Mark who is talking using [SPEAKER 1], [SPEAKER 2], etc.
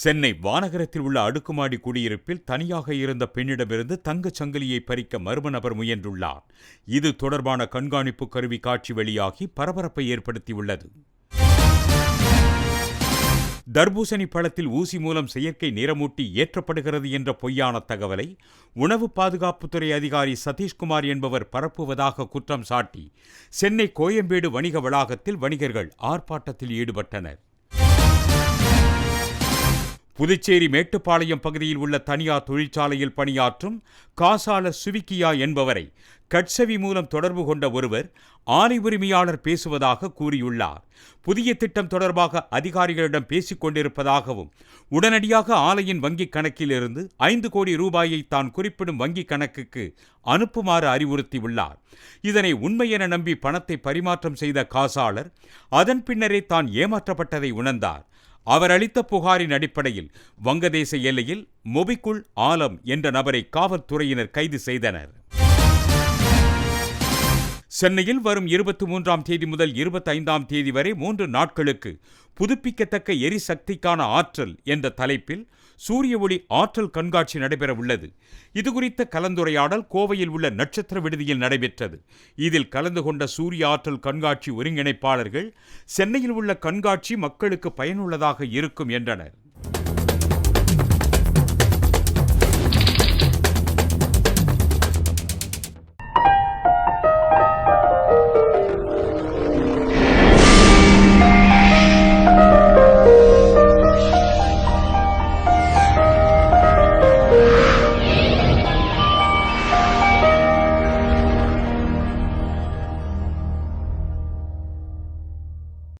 [SPEAKER 1] சென்னை வானகரத்தில் உள்ள அடுக்குமாடி குடியிருப்பில் தனியாக இருந்த பெண்ணிடமிருந்து தங்கச் சங்கிலியை பறிக்க மர்ம நபர் முயன்றுள்ளார். இது தொடர்பான கண்காணிப்பு கருவி காட்சி வெளியாகி பரபரப்பை ஏற்படுத்தியுள்ளது. தர்பூசணி பழத்தில் ஊசி மூலம் செயற்கை நிறமூட்டி ஏற்றப்படுகிறது என்ற பொய்யான தகவலை உணவு பாதுகாப்புத்துறை அதிகாரி சதீஷ்குமார் என்பவர் பரப்புவதாக குற்றம் சாட்டி சென்னை கோயம்பேடு வணிக வளாகத்தில் வணிகர்கள் ஆர்ப்பாட்டத்தில் ஈடுபட்டனர். புதுச்சேரி மேட்டுப்பாளையம் பகுதியில் உள்ள தனியார் தொழிற்சாலையில் பணியாற்றும் காசாளர் சுவிக்கியா என்பவரை கட்சவி மூலம் தொடர்பு கொண்ட ஒருவர் ஆலை உரிமையாளர் பேசுவதாக கூறியுள்ளார். புதிய திட்டம் தொடர்பாக அதிகாரிகளிடம் பேசிக் கொண்டிருப்பதாகவும் உடனடியாக ஆலையின் வங்கிக் கணக்கிலிருந்து ஐந்து கோடி ரூபாயை தான் குறிப்பிடும் வங்கிக் கணக்குக்கு அனுப்புமாறு அறிவுறுத்தியுள்ளார். இதனை உண்மை என நம்பி பணத்தை பரிமாற்றம் செய்த காசாளர் அதன் பின்னரே தான் ஏமாற்றப்பட்டதை உணர்ந்தார். அவர் அளித்த புகாரின் அடிப்படையில் வங்கதேச எல்லையில் மொபிக்குள் ஆலம் என்ற நபரை காவல்துறையினர் கைது செய்தனர். சென்னையில் வரும் இருபத்தி மூன்றாம் தேதி முதல் இருபத்தைந்தாம் தேதி வரை மூன்று நாட்களுக்கு புதுப்பிக்கத்தக்க எரிசக்திக்கான ஆற்றல் என்ற தலைப்பில் சூரிய ஒளி ஆற்றல் கண்காட்சி நடைபெற உள்ளது. இதுகுறித்த கலந்துரையாடல் கோவையில் உள்ள நட்சத்திர விடுதியில் நடைபெற்றது. இதில் கலந்து கொண்ட சூரிய ஆற்றல் கண்காட்சி ஒருங்கிணைப்பாளர்கள் சென்னையில் உள்ள கண்காட்சி மக்களுக்கு பயனுள்ளதாக இருக்கும் என்றனர்.